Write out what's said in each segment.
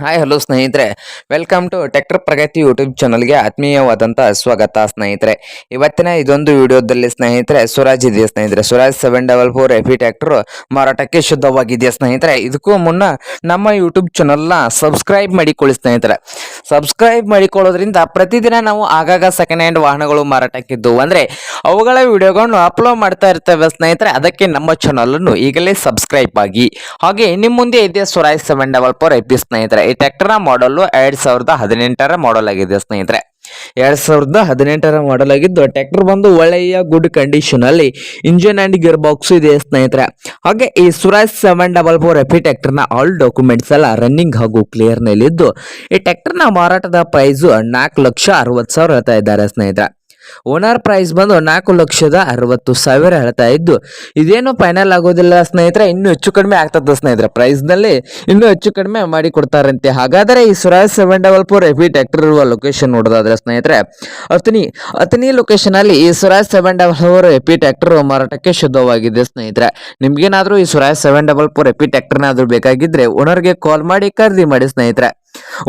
Hi hello ಸ್ನೇಹಿತರೆ. Welcome to tractor Pragati YouTube ಚಾನಲ್ಗೆ ಆತ್ಮೀಯವಾದಂಥ ಸ್ವಾಗತ ಸ್ನೇಹಿತರೆ. ಇವತ್ತಿನ ಇದೊಂದು ವಿಡಿಯೋದಲ್ಲಿ ಸ್ನೇಹಿತರೆ, ಸ್ವರಾಜ್ ಇದೆಯಾ ಸ್ನೇಹಿತರೆ? Swaraj seven double four FE tractor ಮಾರಾಟಕ್ಕೆ ಶುದ್ಧವಾಗಿದೆಯಾ ಸ್ನೇಹಿತರೆ? ಇದಕ್ಕೂ ಮುನ್ನ ನಮ್ಮ ಯೂಟ್ಯೂಬ್ ಚಾನಲ್ನ ಸಬ್ಸ್ಕ್ರೈಬ್ ಮಾಡಿಕೊಳ್ಳಿ ಸ್ನೇಹಿತರೆ. ಸಬ್ಸ್ಕ್ರೈಬ್ ಮಾಡಿಕೊಳ್ಳೋದ್ರಿಂದ ಪ್ರತಿದಿನ ನಾವು ಆಗಾಗ ಸೆಕೆಂಡ್ ಹ್ಯಾಂಡ್ ವಾಹನಗಳು ಮಾರಾಟಕ್ಕಿದ್ದು ಅಂದರೆ ಅವುಗಳ ವಿಡಿಯೋಗಳನ್ನು ಅಪ್ಲೋಡ್ ಮಾಡ್ತಾ ಇರ್ತೇವೆ ಸ್ನೇಹಿತರೆ. ಅದಕ್ಕೆ ನಮ್ಮ ಚಾನಲನ್ನು ಈಗಲೇ ಸಬ್ಸ್ಕ್ರೈಬ್ ಆಗಿ. ಹಾಗೆ ನಿಮ್ಮ ಮುಂದೆ ಇದೆ Swaraj seven double four FE ಸ್ನೇಹಿತರೆ. ಈ ಟ್ರ್ಯಾಕ್ಟರ್ನ ಮಾಡಲು ಎರಡ್ ಸಾವಿರದ ಹದಿನೆಂಟರ ಮಾಡಲ್ ಆಗಿದೆ ಸ್ನೇಹಿತರೆ. ಎರಡ್ ಸಾವಿರದ ಹದಿನೆಂಟರ ಮಾಡಲ್ ಆಗಿದ್ದು, ಟ್ರ್ಯಾಕ್ಟರ್ ಬಂದು ಒಳ್ಳೆಯ ಗುಡ್ ಕಂಡೀಷನ್ ಅಲ್ಲಿ ಇಂಜಿನ್ ಅಂಡ್ ಗಿರ್ ಬಾಕ್ಸ್ ಇದೆ ಸ್ನೇಹಿತರೆ. ಹಾಗೆ ಈ Swaraj seven double four FE ನ ಆಲ್ ಡಾಕ್ಯುಮೆಂಟ್ಸ್ ಎಲ್ಲ ರನ್ನಿಂಗ್ ಹಾಗೂ ಕ್ಲಿಯರ್ ನಲ್ಲಿದ್ದು, ಈ ಟ್ರ್ಯಾಕ್ಟರ್ನ ಮಾರಾಟದ ಪ್ರೈಸ್ ನಾಲ್ಕು ಲಕ್ಷ ಅರವತ್ತು ಸಾವಿರ ಹೇಳ್ತಾ ಇದ್ದಾರೆ ಸ್ನೇಹಿತರೆ. ಓನರ್ ಪ್ರೈಸ್ ಬಂದು ನಾಲ್ಕು ಲಕ್ಷದ ಅರವತ್ತು ಸಾವಿರ ಹೇಳ್ತಾ ಇದ್ದು, ಇದೇನು ಫೈನಲ್ ಆಗೋದಿಲ್ಲ ಸ್ನೇಹಿತರೆ, ಇನ್ನೂ ಹೆಚ್ಚು ಕಡಿಮೆ ಆಗ್ತದೆ ಸ್ನೇಹಿತರೆ. ಪ್ರೈಸ್ನಲ್ಲಿ ಇನ್ನೂ ಹೆಚ್ಚು ಕಡಿಮೆ ಮಾಡಿ ಕೊಡ್ತಾರಂತೆ. ಹಾಗಾದರೆ ಈ Swaraj seven double four FE tractor ಇರುವ ಲೊಕೇಶನ್ ನೋಡೋದಾದ್ರೆ ಸ್ನೇಹಿತರೆ, ಅತನಿ ಅತನಿ ಲೊಕೇಶನ್ ಅಲ್ಲಿ ಈ Swaraj seven double four FE tractor ಮಾರಾಟಕ್ಕೆ ಶುದ್ಧವಾಗಿದೆ ಸ್ನೇಹಿತರೆ. ನಿಮ್ಗೇನಾದರೂ ಈ Swaraj seven double four FE ಟ್ರ್ಯಾಕ್ಟರ್ನಾದ್ರೂ ಬೇಕಾಗಿದ್ರೆ ಓನರ್ಗೆ ಕಾಲ್ ಮಾಡಿ ಖರೀದಿ ಮಾಡಿ ಸ್ನೇಹಿತರೆ.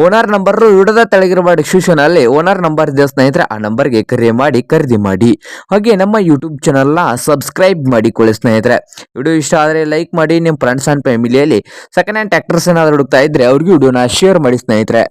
ಓನರ್ ನಂಬರ್ ವಿಡದ ತಳಗಿರುವ ಡಿಸ್ಕ್ರಿಪ್ಷನ್ ಅಲ್ಲಿ ಓನರ್ ನಂಬರ್ ಇದೆ ಸ್ನೇಹಿತರೆ, ಆ ನಂಬರ್ಗೆ ಕರೆ ಮಾಡಿ, ಖರೀದಿ ಮಾಡಿ. ಹಾಗೆ ನಮ್ಮ ಯೂಟ್ಯೂಬ್ ಚಾನಲ್ನ ಸಬ್ಸ್ಕ್ರೈಬ್ ಮಾಡಿಕೊಳ್ಳಿ ಸ್ನೇಹಿತರೆ. ವಿಡಿಯೋ ಇಷ್ಟ ಆದರೆ ಲೈಕ್ ಮಾಡಿ ನಿಮ್ಮ ಫ್ರೆಂಡ್ಸ್ ಆ್ಯಂಡ್ ಫ್ಯಾಮಿಲಿಯಲ್ಲಿ ಸೆಕೆಂಡ್ ಹ್ಯಾಂಡ್ ಟ್ರ್ಯಾಕ್ಟರ್ಸ್ ಏನಾದ್ರು ಹುಡುಕ್ತಾ ಇದ್ರೆ ಅವ್ರಿಗೆ ವಿಡಿಯೋನ ಶೇರ್ ಮಾಡಿ ಸ್ನೇಹಿತರೆ.